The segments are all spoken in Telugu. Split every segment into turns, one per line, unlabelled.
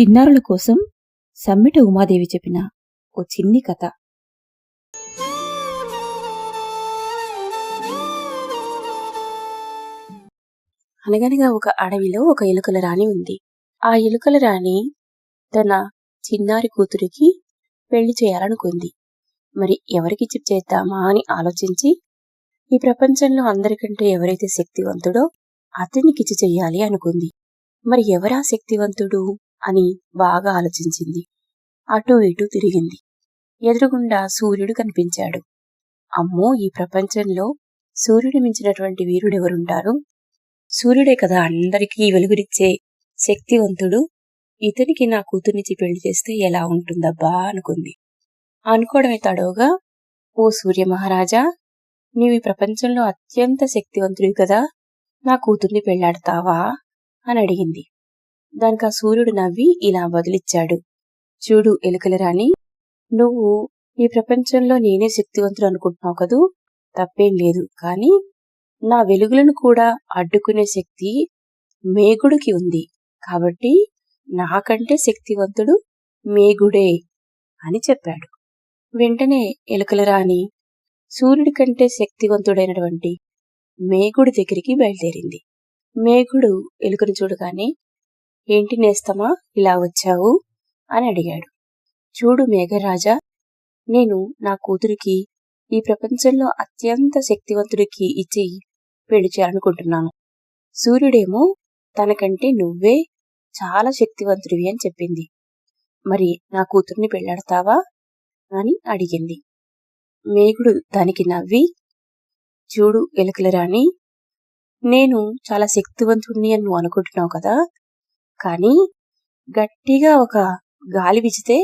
చిన్నారుల కోసం సమ్మిట ఉమాదేవి చెప్పిన ఓ చిన్ని కథ.
అనగనగా ఒక అడవిలో ఒక ఎలుకల రాణి ఉంది. ఆ ఎలుకల రాణి తన చిన్నారి కూతురికి పెళ్ళి చేయాలనుకుంది. మరి ఎవరికిచ్చి చేద్దామా అని ఆలోచించి ఈ ప్రపంచంలో అందరికంటే ఎవరైతే శక్తివంతుడో అతనికిచ్చి చెయ్యాలి అనుకుంది. మరి ఎవరా శక్తివంతుడు? అని బాగా ఆలోచించింది. అటూ ఇటూ తిరిగింది. ఎదురుగుండా సూర్యుడు కనిపించాడు. అమ్మో ఈ ప్రపంచంలో సూర్యుడు మించినటువంటి వీరుడెవరుంటారు? సూర్యుడే కదా అందరికీ వెలుగునిచ్చే శక్తివంతుడు. ఇతనికి నా కూతుర్నిచ్చి పెళ్ళి చేస్తే ఎలా ఉంటుందబ్బా అనుకుంది. అనుకోవడమే తడవుగా ఓ సూర్య మహారాజా నీవు ఈ ప్రపంచంలో అత్యంత శక్తివంతుడివి కదా నా కూతుర్ని పెళ్ళాడతావా? అని అడిగింది. దానికి ఆ సూర్యుడు నవ్వి ఇలా వదిలిచ్చాడు. చూడు ఎలుకలరాణి నువ్వు ఈ ప్రపంచంలో నేనే శక్తివంతుడు అనుకుంటున్నావు కదూ? తప్పేం లేదు. కానీ నా వెలుగులను కూడా అడ్డుకునే శక్తి మేగుడికి ఉంది. కాబట్టి నాకంటే శక్తివంతుడు మేగుడే అని చెప్పాడు. వెంటనే ఎలుకల రాణి సూర్యుడి కంటే శక్తివంతుడైనటువంటి మేగుడి దగ్గరికి బయలుదేరింది. మేఘుడు ఎలుకను చూడగానే ఏంటి నేస్తమా? ఇలా వచ్చావు? అని అడిగాడు. చూడు మేఘరాజా నేను నా కూతురికి ఈ ప్రపంచంలో అత్యంత శక్తివంతుడికి ఇచ్చి పెళ్ళి చేయాలనుకుంటున్నాను. సూర్యుడేమో తనకంటే నువ్వే చాలా శక్తివంతుడివి అని చెప్పింది. మరి నా కూతుర్ని పెళ్ళాడతావా? అని అడిగింది. మేఘుడు దానికి నవ్వి చూడు ఎలుకల రాణి నేను చాలా శక్తివంతుడిని అని నువ్వు అనుకుంటున్నావు కదా కానీ గట్టిగా ఒక గాలి విచితే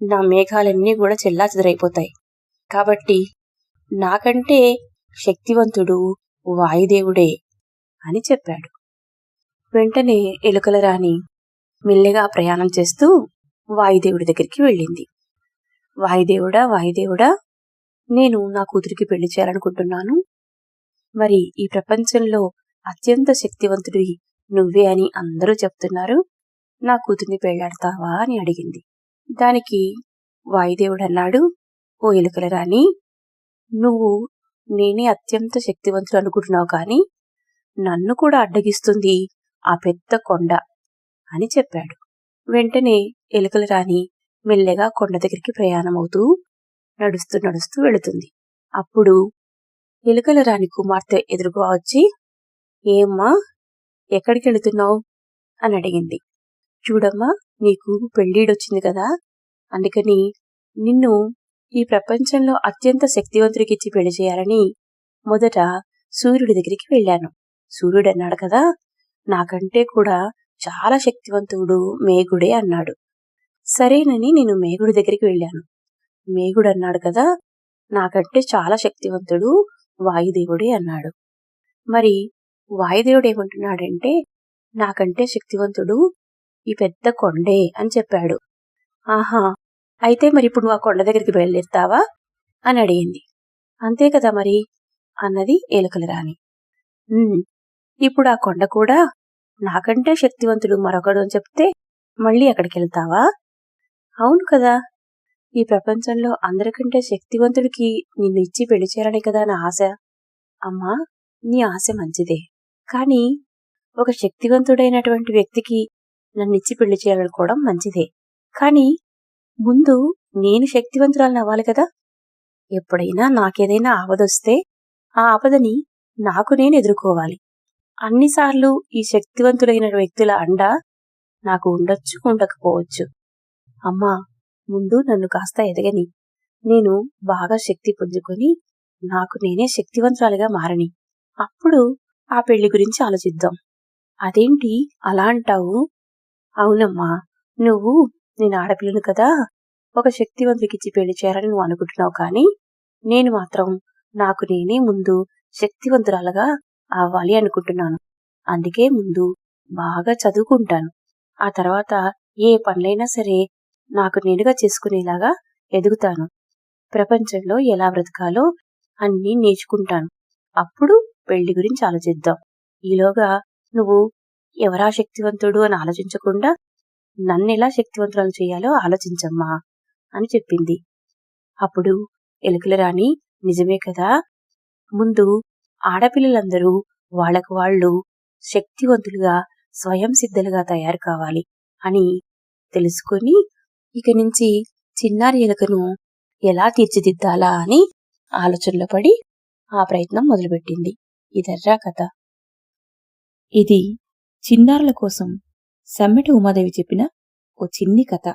నా మేఘాలన్నీ కూడా చెల్లా చెదరైపోతాయి కాబట్టి నాకంటే శక్తివంతుడు వాయుదేవుడే అని చెప్పాడు. వెంటనే ఎలుకల రాణి మెల్లగా ప్రయాణం చేస్తూ వాయుదేవుడి దగ్గరికి వెళ్ళింది. వాయుదేవుడా వాయుదేవుడా నేను నా కూతురికి పెళ్ళి చేయాలనుకుంటున్నాను. మరి ఈ ప్రపంచంలో అత్యంత శక్తివంతుడివి నువ్వే అని అందరూ చెప్తున్నారు. నా కూతుర్ని పెళ్ళాడతావా అని అడిగింది. దానికి వాయుదేవుడు అన్నాడు ఓ ఎలుకల రాణి నువ్వు నేనే అత్యంత శక్తివంతుడు అనుకుంటున్నావు కానీ నన్ను కూడా అడ్డగిస్తుంది ఆ పెద్ద కొండ అని చెప్పాడు. వెంటనే ఎలుకల రాణి మెల్లగా కొండ దగ్గరికి ప్రయాణమవుతూ నడుస్తూ నడుస్తూ వెళుతుంది. అప్పుడు ఎలుకల రాణి కుమార్తె ఎదురుగా వచ్చి ఏమ్మా ఎక్కడికి వెళుతున్నావు అని అడిగింది. చూడమ్మా నీకు పెళ్ళిడొచ్చింది కదా? అందుకని నిన్ను ఈ ప్రపంచంలో అత్యంత శక్తివంతుడికిచ్చి పెళ్ళి చేయాలని మొదట సూర్యుడి దగ్గరికి వెళ్ళాను. సూర్యుడు అన్నాడు కదా? నాకంటే కూడా చాలా శక్తివంతుడు మేఘుడే అన్నాడు. సరేనని నేను మేఘుడి దగ్గరికి వెళ్ళాను. మేఘుడు అన్నాడు కదా? నాకంటే చాలా శక్తివంతుడు వాయుదేవుడే అన్నాడు. మరి వాయుదేవుడు ఏమంటున్నాడంటే నాకంటే శక్తివంతుడు ఈ పెద్ద కొండే అని చెప్పాడు. ఆహా అయితే మరి ఇప్పుడు నువ్వు ఆ కొండ దగ్గరికి బయలుదేరుతావా? అని అడిగింది. అంతే కదా మరి అన్నది ఎలుకల రాణి. ఇప్పుడు ఆ కొండ కూడా నాకంటే శక్తివంతుడు మరొకడు అని చెప్తే మళ్ళీ అక్కడికి వెళ్తావా అవును కదా ఈ ప్రపంచంలో అందరికంటే శక్తివంతుడికి నిన్ను ఇచ్చి పెళ్ళి చేయాలనే కదా నా ఆశ. అమ్మా నీ ఆశ మంచిదే. కానీ ఒక శక్తివంతుడైనటువంటి వ్యక్తికి నన్ను ఇచ్చి పెళ్ళి చేయాలనుకోవడం మంచిదే. కానీ ముందు నేను శక్తివంతురాలను అవ్వాలి కదా? ఎప్పుడైనా నాకేదైనా ఆపదొస్తే ఆ ఆపదని నాకు నేను ఎదుర్కోవాలి. అన్నిసార్లు ఈ శక్తివంతులైన వ్యక్తుల అండ నాకు ఉండొచ్చు ఉండకపోవచ్చు. అమ్మా ముందు నన్ను కాస్త ఎదగని. నేను బాగా శక్తి పుంజుకొని నాకు నేనే శక్తివంతురాలిగా మారని. అప్పుడు ఆ పెళ్ళి గురించి ఆలోచిద్దాం. అదేంటి? అలా అంటావు? అవునమ్మా నువ్వు నేను ఆడపిల్లను కదా ఒక శక్తివంతుడికిచ్చి పెళ్ళి చేయాలని నువ్వు అనుకుంటున్నావు కానీ నేను మాత్రం నాకు నేనే ముందు శక్తివంతురాలుగా అవ్వాలి అనుకుంటున్నాను. అందుకే ముందు బాగా చదువుకుంటాను. ఆ తర్వాత ఏ పనులైనా సరే నాకు నేనుగా చేసుకునేలాగా ఎదుగుతాను. ప్రపంచంలో ఎలా బ్రతకాలో అన్నీ నేర్చుకుంటాను. అప్పుడు పెళ్ళి గురించి ఆలోచిద్దాం. ఈలోగా నువ్వు ఎవరా శక్తివంతుడు అని ఆలోచించకుండా నన్నెలా శక్తివంతురాలు చేయాలో ఆలోచించమ్మా అని చెప్పింది. అప్పుడు ఎలుకల రాణి నిజమే కదా ముందు ఆడపిల్లలందరూ వాళ్ళకు వాళ్ళు శక్తివంతులుగా స్వయం సిద్ధులుగా తయారు కావాలి అని తెలుసుకొని ఇక నుంచి చిన్నారి ఎలుకను ఎలా తీర్చిదిద్దాలా అని ఆలోచనలో పడి ఆ ప్రయత్నం మొదలుపెట్టింది. ఇదర్రా కథ.
ఇది చిన్నారుల కోసం సమ్మెట ఉమాదేవి చెప్పిన ఓ చిన్ని కథ.